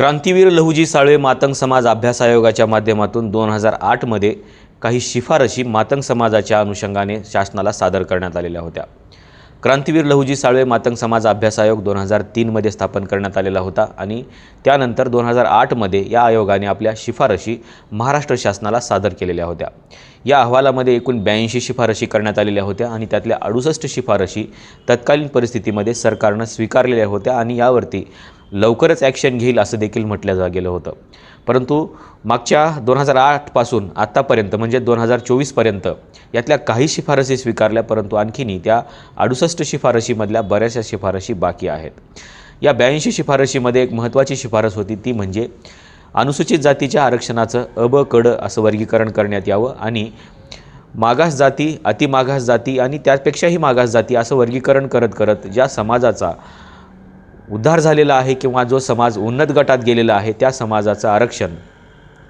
क्रांतीवीर लहुजी साळवे मातंग समाज अभ्यास आयोगाच्या माध्यमातून दोन हजार आठमध्ये काही शिफारशी मातंग समाजाच्या अनुषंगाने शासनाला सादर करण्यात आलेल्या होत्या. क्रांतीवीर लहुजी साळवे मातंग समाज अभ्यास आयोग दोन हजार तीनमध्ये स्थापन करण्यात आलेला होता आणि त्यानंतर दोन हजार आठमध्ये या आयोगाने आपल्या शिफारशी महाराष्ट्र शासनाला सादर केलेल्या होत्या. या अहवालामध्ये एकूण ब्याऐंशी शिफारशी करण्यात आलेल्या होत्या आणि त्यातल्या अडुसष्ट शिफारशी तत्कालीन परिस्थितीमध्ये सरकारनं स्वीकारलेल्या होत्या आणि यावरती लवकरच ॲक्शन घेईल असं देखील म्हटलं जा गेलं होतं. परंतु मागच्या दोन हजार आठपासून आत्तापर्यंत म्हणजे दोन हजार चोवीसपर्यंत यातल्या काही शिफारसी स्वीकारल्या परंतु आणखीनही त्या अडुसष्ट शिफारशीमधल्या बऱ्याचशा शिफारशी बाकी आहेत. या ब्याऐंशी शिफारशीमध्ये एक महत्त्वाची शिफारस होती ती म्हणजे अनुसूचित जातीच्या आरक्षणाचं अब कड असं वर्गीकरण करण्यात यावं आणि मागास जाती अतिमागास जाती आणि त्यापेक्षाही मागास जाती असं वर्गीकरण करत करत ज्या समाजाचा उद्धार झालेला आहे किंवा जो समाज उन्नत गटात गेलेला आहे त्या समाजाचं आरक्षण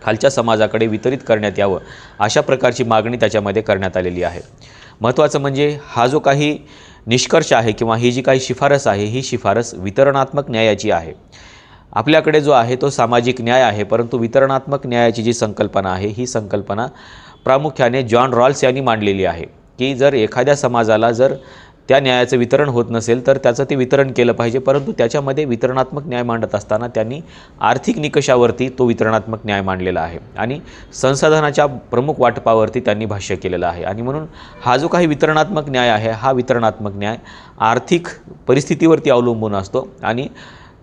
खालच्या समाजाकडे वितरित करण्यात यावं अशा प्रकारची मागणी त्याच्यामध्ये करण्यात आलेली आहे. महत्त्वाचं म्हणजे हा जो काही निष्कर्ष आहे किंवा ही जी काही शिफारस आहे ही शिफारस वितरणात्मक न्यायाची आहे. आपल्याकडे जो आहे तो सामाजिक न्याय आहे परंतु वितरणात्मक न्यायाची जी संकल्पना आहे ही संकल्पना प्रामुख्याने जॉन रॉल्स यांनी मांडलेली आहे की जर एखाद्या समाजाला जर त्या न्यायाचं वितरण होत नसेल तर त्याचं ते वितरण केलं पाहिजे परंतु त्याच्यामध्ये वितरणात्मक न्याय मांडत असताना त्यांनी आर्थिक निकषावरती तो वितरणात्मक न्याय मांडलेला आहे आणि संसाधनाच्या प्रमुख वाटपावरती त्यांनी भाष्य केलेलं आहे. आणि म्हणून हा जो काही वितरणात्मक न्याय आहे हा वितरणात्मक न्याय आर्थिक परिस्थितीवरती अवलंबून असतो आणि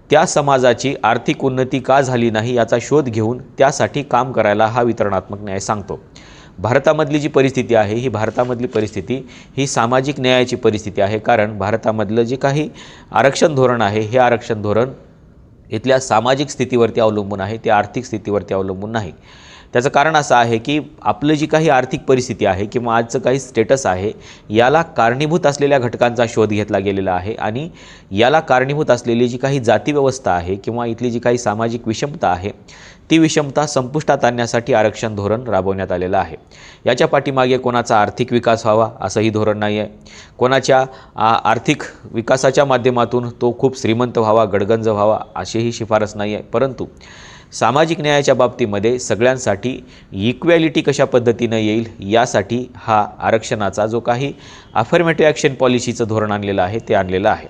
त्या समाजाची आर्थिक उन्नती का झाली नाही याचा शोध घेऊन त्यासाठी काम करायला हा वितरणात्मक न्याय सांगतो. भारतामधली जी परिस्थिती आहे ही भारतामधली परिस्थिती ही सामाजिक न्यायाची परिस्थिती आहे कारण भारतामधलं जे काही आरक्षण धोरण आहे हे आरक्षण धोरण इथल्या सामाजिक स्थितीवरती अवलंबून आहे ते आर्थिक स्थितीवरती अवलंबून नाही. त्याचं कारण असं आहे की आपलं जी काही आर्थिक परिस्थिती आहे किंवा आजचं काही स्टेटस आहे याला कारणीभूत असलेल्या घटकांचा शोध घेतला गेलेला आहे आणि याला कारणीभूत असलेली जी काही जातीव्यवस्था आहे किंवा इथली जी काही सामाजिक विषमता आहे ती विषमता संपुष्टात आणण्यासाठी आरक्षण धोरण राबवण्यात आलेलं आहे. याच्या पाठीमागे कोणाचा आर्थिक विकास व्हावा असंही धोरण नाही आहे कोणाच्या आर्थिक विकासाच्या माध्यमातून तो खूप श्रीमंत व्हावा गडगंज व्हावा अशीही शिफारस नाही आहे परंतु सामाजिक न्यायाच्या बाबतीमध्ये सगळ्यांसाठी इक्वॅलिटी कशा पद्धतीनं येईल यासाठी हा आरक्षणाचा जो काही अफर्मेटिव्ह ॲक्शन पॉलिसीचं धोरण आणलेलं आहे ते आणलेलं आहे.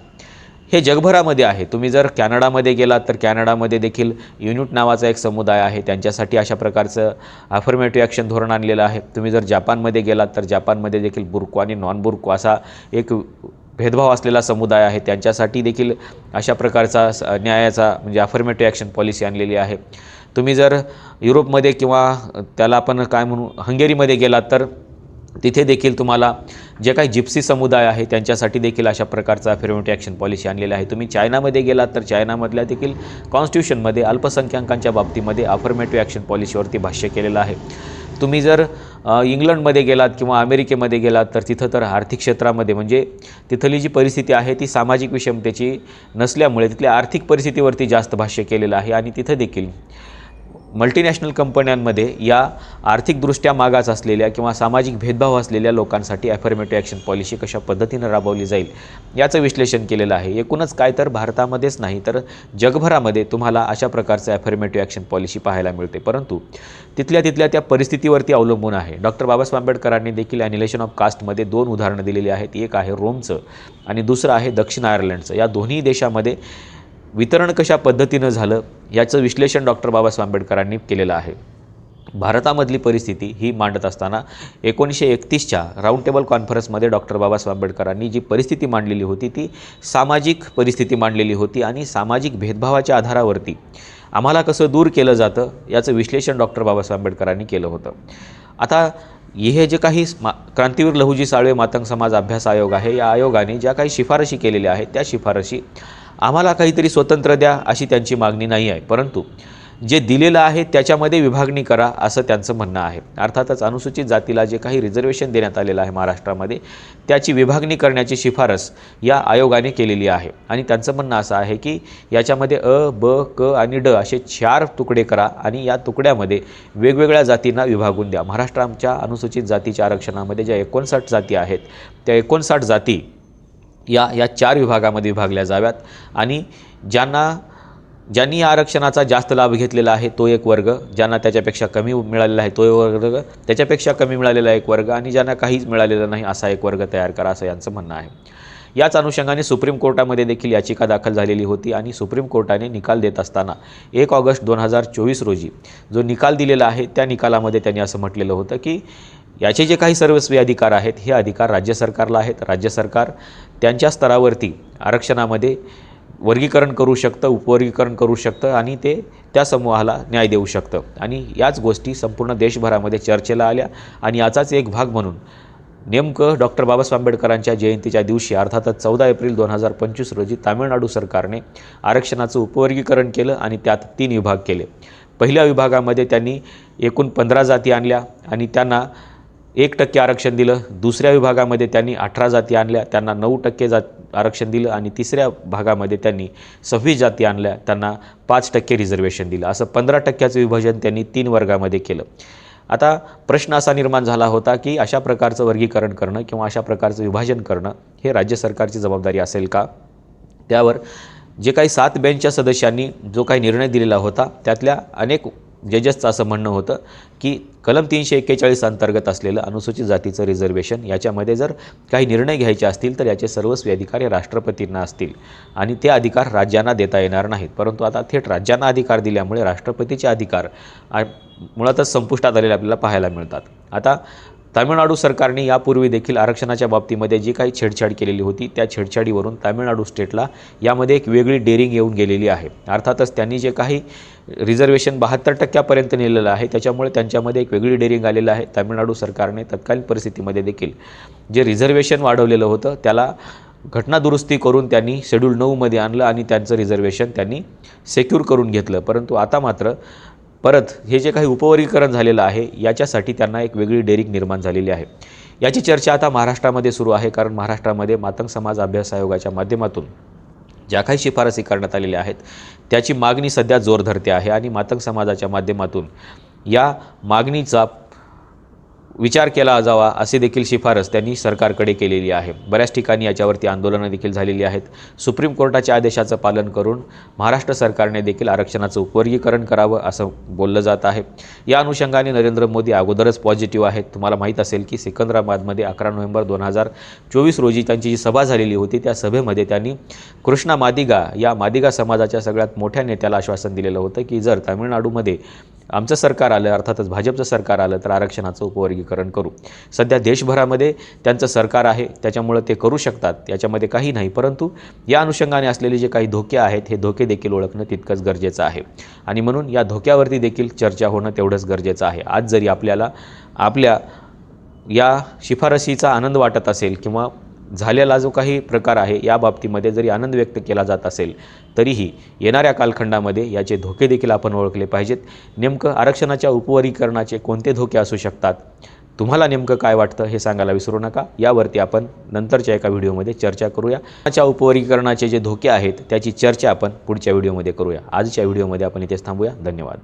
हे जगभरामध्ये आहे. तुम्ही जर कॅनडामध्ये गेलात तर कॅनडामध्ये देखील युनिट नावाचा एक समुदाय आहे. त्यांच्यासाठी अशा प्रकारचं अफर्मेटिव्ह ॲक्शन धोरण आणलेलं आहे. तुम्ही जर जापानमध्ये गेलात तर जापानमध्ये देखील बुरको आणि नॉन बुरको असा एक भेदभाव असलेला समुदाय आहे त्यांच्यासाठी देखील अशा प्रकारचा स- न्यायाचा म्हणजे अफर्मेटिव्ह ॲक्शन पॉलिसी आणलेली आहे. तुम्ही जर युरोपमध्ये किंवा त्याला आपण काय म्हणू हंगेरीमध्ये गेलात तर तिथे देखील तुम्हाला जे काही जिप्सी समुदाय आहे त्यांच्यासाठी देखील अशा प्रकारचा अफर्मेटिव्ह ॲक्शन पॉलिसी आणलेली आहे. तुम्ही चायनामध्ये गेलात तर चायनामधल्या देखील कॉन्स्टिट्यूशनमध्ये अल्पसंख्याकांच्या बाबतीमध्ये अफर्मेटिव्ह ॲक्शन पॉलिसीवरती भाष्य केलेलं आहे. तुम्ही जर इंग्लंडमध्ये गेलात किंवा अमेरिकेमध्ये गेलात तर तिथं तर आर्थिक क्षेत्रामध्ये म्हणजे तिथली जी परिस्थिती आहे ती सामाजिक विषमतेची नसल्यामुळे तिथल्या आर्थिक परिस्थितीवरती जास्त भाष्य केलेलं आहे आणि तिथं देखील मल्टीनॅशनल कंपन्यांमध्ये या आर्थिकदृष्ट्या मागास असलेल्या किंवा सामाजिक भेदभाव असलेल्या लोकांसाठी ॲफर्मेटिव्ह ॲक्शन पॉलिसी कशा पद्धतीनं राबवली जाईल याचं विश्लेषण केलेलं आहे. एकूणच काय तर भारतामध्येच नाही तर जगभरामध्ये तुम्हाला अशा प्रकारचं ॲफर्मेटिव्ह ॲक्शन पॉलिसी पाहायला मिळते. परंतु तिथल्या तिथल्या त्या परिस्थितीवरती अवलंबून आहे. डॉक्टर बाबासाहेब आंबेडकरांनी देखील ॲनिलेशन ऑफ कास्टमध्ये दोन उदाहरणं दिलेली आहेत. एक आहे रोमचं आणि दुसरं आहे दक्षिण आयर्लंडचं. या दोन्ही देशामध्ये वितरण कशा पद्धतीनं झालं याचं विश्लेषण डॉक्टर बाबासाहेब आंबेडकरांनी केलेलं आहे. भारतामधली परिस्थिती ही मांडत असताना एकोणीसशे एकतीसच्या राऊंड टेबल कॉन्फरन्समध्ये डॉक्टर बाबासाहेब आंबेडकरांनी जी परिस्थिती मांडलेली होती ती सामाजिक परिस्थिती मांडलेली होती आणि सामाजिक भेदभावाच्या आधारावरती आम्हाला कसं दूर केलं जातं याचं विश्लेषण डॉक्टर बाबासाहेब आंबेडकरांनी केलं होतं. आता हे जे काही मा क्रांतीवीर लहुजी साळवे मातंग समाज अभ्यास आयोग आहे या आयोगाने ज्या काही शिफारशी केलेल्या आहेत त्या शिफारशी आम्हाला काहीतरी स्वतंत्र द्या अशी त्यांची मागणी नाही आहे. परंतु जे दिलेलं आहे त्याच्यामध्ये विभागणी करा असं त्यांचं म्हणणं आहे. अर्थातच अनुसूचित जातीला जे काही रिझर्वेशन देण्यात आलेलं आहे महाराष्ट्रामध्ये त्याची विभागणी करण्याची शिफारस या आयोगाने केलेली आहे. आणि त्यांचं म्हणणं असं आहे की याच्यामध्ये अ ब क आणि ड असे चार तुकडे करा आणि या तुकड्यामध्ये वेगवेगळ्या जातींना विभागून द्या. महाराष्ट्राच्या अनुसूचित जातीच्या आरक्षणामध्ये ज्या एकोणसाठ जाती आहेत त्या एकोणसाठ जाती या या चार विभागामध्ये विभागल्या जाव्यात. आणि ज्यांना ज्यांनी या आरक्षणाचा जास्त लाभ घेतलेला आहे तो एक वर्ग. ज्यांना त्याच्यापेक्षा कमी मिळालेला आहे तो एक वर्ग. त्याच्यापेक्षा कमी मिळालेला एक वर्ग. आणि ज्यांना काहीच मिळालेलं नाही असा एक वर्ग तयार करा असं यांचं म्हणणं आहे. याच अनुषंगाने सुप्रीम कोर्टामध्ये देखील याचिका दाखल झालेली होती आणि सुप्रीम कोर्टाने निकाल देत असताना एक ऑगस्ट दोन हजार चोवीस रोजी जो निकाल दिलेला आहे त्या निकालामध्ये त्यांनी असं म्हटलेलं होतं की याचे जे काही सर्वस्वी अधिकार आहेत हे अधिकार राज्य सरकारला आहेत. राज्य सरकार त्यांच्या स्तरावरती आरक्षणामध्ये वर्गीकरण करू शकतं उपवर्गीकरण करू शकतं आणि ते त्या समूहाला न्याय देऊ शकतं. आणि याच गोष्टी संपूर्ण देशभरामध्ये चर्चेला आल्या आणि याचाच एक भाग म्हणून नेमकं डॉक्टर बाबासाहेब आंबेडकरांच्या जयंतीच्या दिवशी अर्थातच चौदा एप्रिल दोन हजार पंचवीस रोजी तामिळनाडू सरकारने आरक्षणाचं उपवर्गीकरण केलं आणि त्यात तीन विभाग केले. पहिल्या विभागामध्ये त्यांनी एकूण पंधरा जाती आणल्या आणि त्यांना एक टक्के आरक्षण दिलं. दुसऱ्या विभागामध्ये त्यांनी अठरा जाती आणल्या त्यांना नऊ टक्के जात आरक्षण दिलं आणि तिसऱ्या भागामध्ये त्यांनी सव्वीस जाती आणल्या त्यांना पाच टक्के रिझर्वेशन दिलं. असं पंधरा टक्क्याचं विभाजन त्यांनी तीन वर्गामध्ये केलं. आता प्रश्न असा निर्माण झाला होता की अशा प्रकारचं वर्गीकरण करणं किंवा अशा प्रकारचं विभाजन करणं हे राज्य सरकारची जबाबदारी असेल का? त्यावर जे काही सात बेंचच्या सदस्यांनी जो काही निर्णय दिलेला होता त्यातल्या अनेक जजेसचं असं म्हणणं होतं की कलम तीनशे एक्केचाळीस अंतर्गत असलेलं अनुसूचित जातीचं रिझर्वेशन याच्यामध्ये जर काही निर्णय घ्यायचे असतील तर याचे सर्वस्वी अधिकार हे राष्ट्रपतींना असतील. आणि ते अधिकार राज्यांना देता येणार नाहीत. परंतु आता थेट राज्यांना अधिकार दिल्यामुळे राष्ट्रपतीचे अधिकार मुळातच संपुष्टात आलेले आपल्याला पाहायला मिळतात. आता तामिळनाडू सरकारने यापूर्वी देखील आरक्षणाच्या बाबतीमध्ये जी काही छेडछाड केलेली होती त्या छेडछाडीवरून तामिळनाडू स्टेटला यामध्ये एक वेगळी डेअरिंग येऊन गेलेली आहे. अर्थातच त्यांनी जे काही रिझर्वेशन बहात्तर टक्क्यापर्यंत नेलेलं आहे त्याच्यामुळे त्यांच्यामध्ये एक वेगळी डेअरिंग आलेलं आहे. तामिळनाडू सरकारने तत्कालीन परिस्थितीमध्ये देखील जे रिझर्वेशन वाढवलेलं होतं त्याला घटनादुरुस्ती करून त्यांनी शेड्यूल नऊमध्ये आणलं आणि त्यांचं रिझर्वेशन त्यांनी सेक्यूर करून घेतलं. परंतु आता मात्र परत हे जे काही उपवर्गीकरण झालेलं आहे याच्यासाठी त्यांना एक वेगळी डेरिंग निर्माण झालेली आहे. याची चर्चा आता महाराष्ट्रामध्ये सुरू आहे कारण महाराष्ट्रामध्ये मातंग समाज अभ्यास आयोगाच्या माध्यमातून ज्या काही शिफारसी करण्यात आलेल्या आहेत त्याची मागणी सध्या जोर धरते आहे आणि मातंग समाजाच्या माध्यमातून या मागणीचा विचार केला जावा असे देखील शिफारस त्यांनी सरकारकडे केलेली आहे. बऱ्याच ठिकाणी याच्यावरती आंदोलनं देखील झालेली आहेत. सुप्रीम कोर्टाच्या आदेशाचं पालन करून महाराष्ट्र सरकारने देखील आरक्षणाचं उपवर्गीकरण करावं असं बोललं जात आहे. या अनुषंगाने नरेंद्र मोदी अगोदरच पॉझिटिव्ह आहेत. तुम्हाला माहीत असेल की सिकंदराबादमध्ये अकरा नोव्हेंबर दोन हजार चोवीस रोजी त्यांची जी सभा झालेली होती त्या सभेमध्ये त्यांनी कृष्णा मादिगा या मादिगा समाजाच्या सगळ्यात मोठ्या नेत्याला आश्वासन दिलेलं होतं की जर तामिळनाडूमध्ये आमचं सरकार आलं अर्थातच भाजपचं सरकार आलं तर आरक्षणाचं उपवर्गीकरण करू. सध्या देशभरामध्ये त्यांचं सरकार आहे त्याच्यामुळं ते करू शकतात याच्यामध्ये काही नाही. परंतु या अनुषंगाने असलेले जे काही धोके आहेत हे धोके देखील ओळखणं तितकंच गरजेचं आहे. आणि म्हणून या धोक्यावरती देखील चर्चा होणं तेवढंच गरजेचं आहे. आज जरी आपल्याला आपल्या या शिफारसीचा आनंद वाटत असेल किंवा झालेला जो काही प्रकार आहे या बाबतीमध्ये जरी आनंद व्यक्त केला जात असेल तरीही येणाऱ्या कालखंडामध्ये याचे धोके देखील आपण ओळखले पाहिजेत. नेमकं आरक्षणाच्या उपवरीकरणाचे कोणते धोके असू शकतात? तुम्हाला नेमकं काय वाटतं हे सांगायला विसरू नका. यावरती आपण नंतरच्या एका व्हिडिओमध्ये चर्चा करूया. त्याच्या उपवर्गीकरणाचे जे धोके आहेत त्याची चर्चा आपण पुढच्या व्हिडिओमध्ये करूया. आजच्या व्हिडिओमध्ये आपण इथेच थांबूया. धन्यवाद.